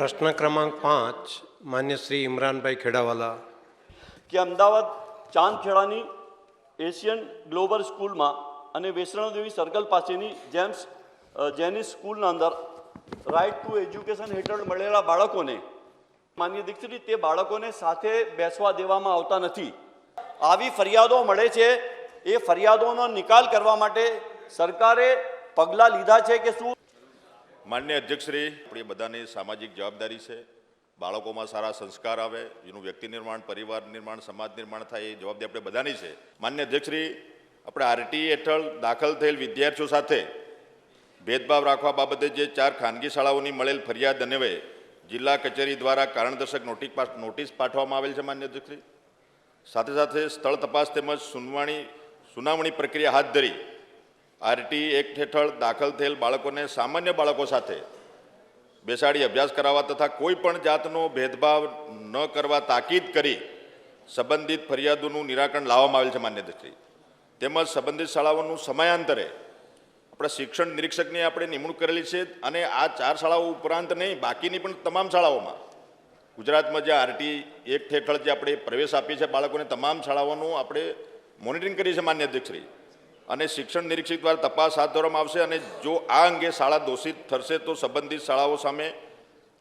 પ્રશ્ન ક્રમાંક પાંચ, માન્ય શ્રી ઇમરાનભાઈ ખેડાવાલા. કે અમદાવાદ ચાંદખેડાની એશિયન ગ્લોબલ સ્કૂલમાં અને વૈષ્ણવદેવી સર્કલ પાસેની જેમ્સ જેનિસ સ્કૂલના અંદર રાઇટ ટુ એજ્યુકેશન હેઠળ મળેલા બાળકોને, માન્ય દીક્ષિત તે બાળકોને સાથે બેસવા દેવામાં આવતા નથી. આવી ફરિયાદો મળે છે. એ ફરિયાદોનો નિકાલ કરવા માટે સરકારે પગલાં લીધા છે કે શું માન્ય અધ્યક્ષશ્રી આપણી બધાની સામાજિક જવાબદારી છે. બાળકોમાં સારા સંસ્કાર આવે, એનું વ્યક્તિ નિર્માણ, પરિવાર નિર્માણ, સમાજ નિર્માણ થાય, એ જવાબદારી આપણે બધાની છે. માન્ય અધ્યક્ષશ્રી આપણે આરટી હેઠળ દાખલ થયેલ વિદ્યાર્થીઓ સાથે ભેદભાવ રાખવા બાબતે જે ચાર ખાનગી શાળાઓની મળેલ ફરિયાદ અન્વયે જિલ્લા કચેરી દ્વારા કારણદર્શક નોટિસ નોટિસ પાઠવવામાં આવેલ છે, માન્ય અધ્યક્ષશ્રી સાથે સાથે સ્થળ તપાસ તેમજ સુનવાણી, સુનાવણી પ્રક્રિયા હાથ ધરી આરટી એક્ટ હેઠળ દાખલ થયેલ બાળકોને સામાન્ય બાળકો સાથે બેસાડી અભ્યાસ કરાવવા તથા કોઈ પણ જાતનો ભેદભાવ ન કરવા તાકીદ કરી સંબંધિત ફરિયાદોનું નિરાકરણ લાવવામાં આવેલ છે માન્ય તેમજ સંબંધિત શાળાઓનું સમયાંતરે આપણા શિક્ષણ નિરીક્ષકની આપણે નિમણૂક કરેલી છે અને આ ચાર શાળાઓ ઉપરાંત નહીં, બાકીની પણ તમામ શાળાઓમાં. ગુજરાતમાં જે આરટી એક્ટ હેઠળ જે આપણે પ્રવેશ આપીએ છીએ બાળકોને, તમામ શાળાઓનું આપણે મોનિટરિંગ કરીએ છીએ માન્ય અધ્યક્ષશ્રી અને શિક્ષણ નિરીક્ષક દ્વારા તપાસ હાથ ધરવામાં આવશે અને જો આ અંગે શાળા દોષિત ઠરશે તો સંબંધિત શાળાઓ સામે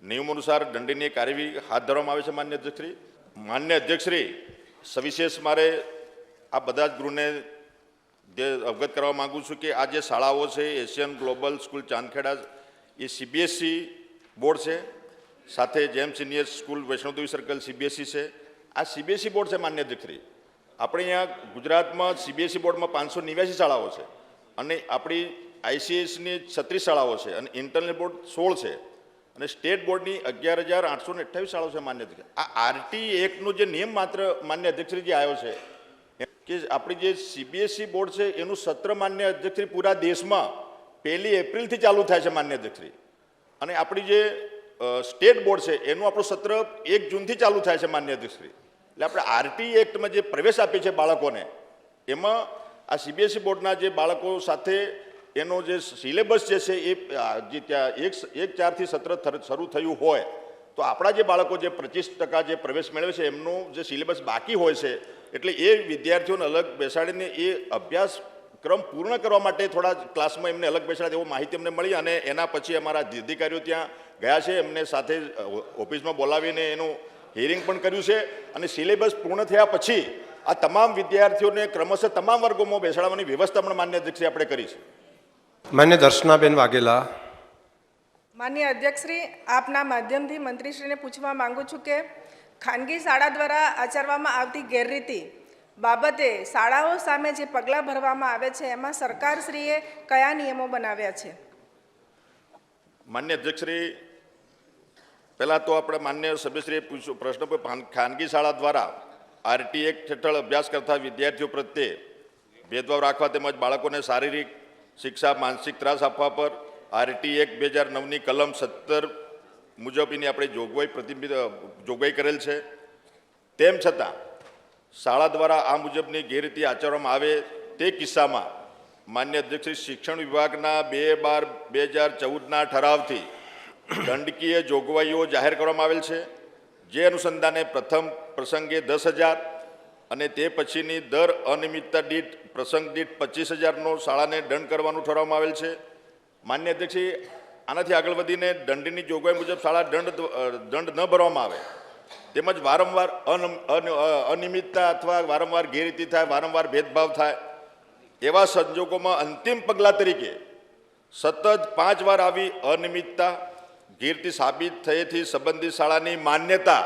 નિયમો અનુસાર દંડનીય કાર્યવાહી હાથ ધરવામાં આવે છે, માન્ય અધ્યક્ષશ્રી. માન્ય અધ્યક્ષશ્રી, સવિશેષ મારે આ બધા જ ગૃહને જે અવગત કરવા માગું છું કે આ જે શાળાઓ છે, એશિયન ગ્લોબલ સ્કૂલ ચાંદખેડા, એ સીબીએસસી બોર્ડ છે. સાથે જેમ senior school Vaishnodevi circle CBSE છે. આ સીબીએસસી બોર્ડ છે, માન્ય અધ્યક્ષશ્રી. આપણે અહીંયા ગુજરાતમાં સીબીએસઈ બોર્ડમાં પાંચસો નેવ્યાસી શાળાઓ છે અને આપણી આઈસીએસની છત્રીસ શાળાઓ છે અને ઇન્ટરનલ બોર્ડ સોળ છે અને સ્ટેટ બોર્ડની અગિયાર હજાર આઠસો ને અઠ્ઠાવીસ શાળાઓ છે માન્ય અધ્યક્ષ. આ આરટી એકનો જે નિયમ માત્ર માન્ય અધ્યક્ષશ્રી જે આવ્યો છે કે આપણી જે સીબીએસઈ બોર્ડ છે એનું સત્ર માન્ય અધ્યક્ષશ્રી પૂરા દેશમાં પહેલી એપ્રિલથી ચાલુ થાય છે માન્ય અધ્યક્ષશ્રી અને આપણી જે સ્ટેટ બોર્ડ છે એનું આપણું સત્ર એક જૂનથી ચાલુ થાય છે માન્ય અધ્યક્ષશ્રી એટલે આપણે આરટી એક્ટમાં જે પ્રવેશ આપે છે બાળકોને, એમાં આ સીબીએસઈ બોર્ડના જે બાળકો સાથે એનો જે સિલેબસ જે છે એ જે ત્યાં એક એક ચારથી સત્ર શરૂ થયું હોય, તો આપણા જે બાળકો જે પચીસ ટકા જે પ્રવેશ મેળવે છે, એમનું જે સિલેબસ બાકી હોય છે, એટલે એ વિદ્યાર્થીઓને અલગ બેસાડીને એ અભ્યાસ ક્રમ પૂર્ણ કરવા માટે થોડા ક્લાસમાં એમને અલગ બેસાડે એવો માહિતી અમને મળી અને એના પછી અમારા અધિકારીઓ ત્યાં ગયા છે, એમને સાથે ઓફિસમાં બોલાવીને એનું હિયરિંગ પણ કર્યું છે અને સિલેબસ પૂર્ણ થયા પછી આ તમામ વિદ્યાર્થીઓને ક્રમશઃ તમામ વર્ગોમાં બેસાડવાની વ્યવસ્થા પણ માન્ય અધ્યક્ષે આપણે કરી છે. માન્ય દર્શનાબેન વાઘેલા. માન્ય અધ્યક્ષશ્રી આપના માધ્યમથી મંત્રીશ્રીને પૂછવા માંગુ છું કે ખાનગી શાળા દ્વારા આચરવામાં આવતી ગેરરીતિ બાબતે શાળાઓ સામે જે પગલાં ભરવામાં આવે છે એમાં સરકારશ્રીએ કયા નિયમો બનાવ્યા છે? માન્ય અધ્યક્ષશ્રી પહેલાં તો આપણે માન્ય સભ્યશ્રીએ પૂછ્યું, પ્રશ્ન પર ખાનગી શાળા દ્વારા આરટી એક્ટ હેઠળ અભ્યાસ કરતા વિદ્યાર્થીઓ પ્રત્યે ભેદભાવ રાખવા તેમજ બાળકોને શારીરિક શિક્ષા, માનસિક ત્રાસ આપવા પર આરટી એક્ટ બે હજાર નવની કલમ સત્તર મુજબ એની આપણે જોગવાઈ પ્રતિબિંબ, જોગવાઈ કરેલ છે. તેમ છતાં, શાળા દ્વારા આ મુજબની ગેરરીતિ આચરવામાં આવે તે કિસ્સામાં માન્ય અધ્યક્ષ શિક્ષણ વિભાગના બે બાર બે હજાર ચૌદના ઠરાવથી દંડકીય જોગવાઈઓ જાહેર કરવામાં આવેલ છે. જે અનુસંધાને પ્રથમ પ્રસંગે દસ હજાર અને તે પછીની દર અનિયમિતતા દીઠ, પ્રસંગ દીઠ પચીસ હજારનો શાળાને દંડ કરવાનું ઠરાવવામાં આવેલ છે. માન્ય અધ્યક્ષી આનાથી આગળ વધીને દંડની જોગવાઈ મુજબ શાળા દંડ દંડ ન ભરવામાં આવે. તેમજ વારંવાર અનિયમિતતા અથવા વારંવાર ગેરરીતિ થાય, વારંવાર ભેદભાવ થાય, એવા સંજોગોમાં અંતિમ પગલાં તરીકે સતત પાંચ વાર આવી અનિયમિતતા ગીરતી સાબિત થયેથી સંબંધિત શાળાની માન્યતા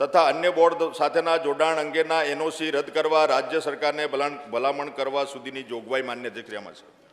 તથા અન્ય બોર્ડ સાથેના જોડાણ અંગેના એનઓસી રદ કરવા રાજ્ય સરકારને ભલામણ કરવા સુધીની જોગવાઈ માન્ય અધિક્રિયામાં છે.